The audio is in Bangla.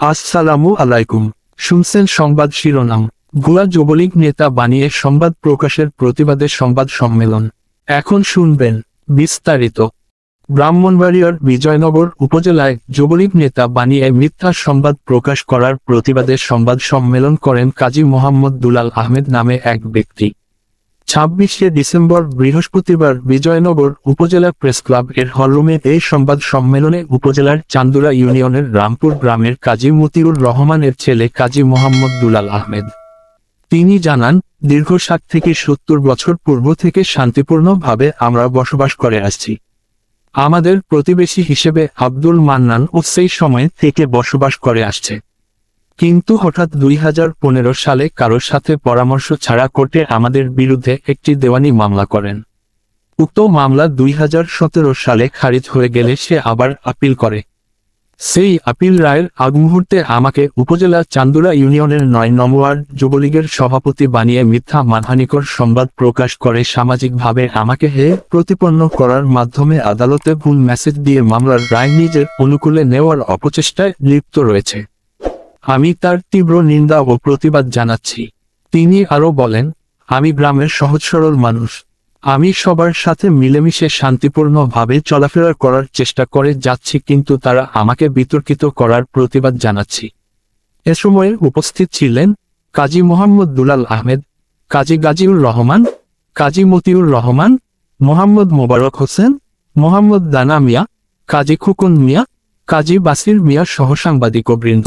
আসসালামু আলাইকুম। শুনছেন সংবাদ শিরোনাম। ভুয়া যুবলীগ নেতা বানিয়ে সংবাদ প্রকাশের প্রতিবাদে সংবাদ সম্মেলন। এখন শুনবেন বিস্তারিত। ব্রাহ্মণবাড়িয়ার বিজয়নগর উপজেলায় যুবলীগ নেতা বানিয়ে মিথ্যা সংবাদ প্রকাশ করার প্রতিবাদে সংবাদ সম্মেলন করেন কাজী মোহাম্মদ দুলাল আহমেদ নামে এক ব্যক্তি। ছাব্বিশে ডিসেম্বর বৃহস্পতিবার বিজয়নগর উপজেলা প্রেস ক্লাব এর হলরুমে এই সংবাদ সম্মেলনে উপজেলার চান্দুরা ইউনিয়নের রামপুর গ্রামের কাজী মতিউর রহমানের ছেলে কাজী মোহাম্মদ দুলাল আহমেদ। তিনি জানান, দীর্ঘ ষাট থেকে সত্তর বছর পূর্ব থেকে শান্তিপূর্ণভাবে আমরা বসবাস করে আসছি। আমাদের প্রতিবেশী হিসেবে আব্দুল মান্নান ও সেই সময় থেকে বসবাস করে আসছে। কিন্তু হঠাৎ দুই হাজার পনেরো সালে কারোর সাথে পরামর্শ ছাড়া কোর্টে আমাদের বিরুদ্ধে একটি দেওয়ানি মামলা করেন। উক্ত মামলা দুই হাজার সতেরো সালে খারিজ হয়ে গেলে সে আবার আপিল করে। সেই আপিল রায়ের আগ মুহূর্তে আমাকে উপজেলা চান্দুরা ইউনিয়নের নয় নম্বর যুবলীগের সভাপতি বানিয়ে মিথ্যা মানহানিকর সংবাদ প্রকাশ করে সামাজিকভাবে আমাকে হে প্রতিপন্ন করার মাধ্যমে আদালতে ভুল মেসেজ দিয়ে মামলার রায় নিজের অনুকূলে নেওয়ার অপচেষ্টায় লিপ্ত রয়েছে। আমি তার তীব্র নিন্দা ও প্রতিবাদ জানাচ্ছি। তিনি আরও বলেন, আমি গ্রামের সহজ সরল মানুষ। আমি সবার সাথে মিলেমিশে শান্তিপূর্ণভাবে চলাফেরা করার চেষ্টা করে যাচ্ছি কিন্তু তারা আমাকে বিতর্কিত করার প্রতিবাদ জানাচ্ছি। এ সময়ে উপস্থিত ছিলেন কাজী মোহাম্মদ দুলাল আহমেদ, কাজী গাজীউর রহমান, কাজী মতিউর রহমান, মোহাম্মদ মোবারক হোসেন, মোহাম্মদ দানা মিয়া, কাজী খুকুন মিয়া, কাজী বাসির মিয়া সহ সাংবাদিকবৃন্দ।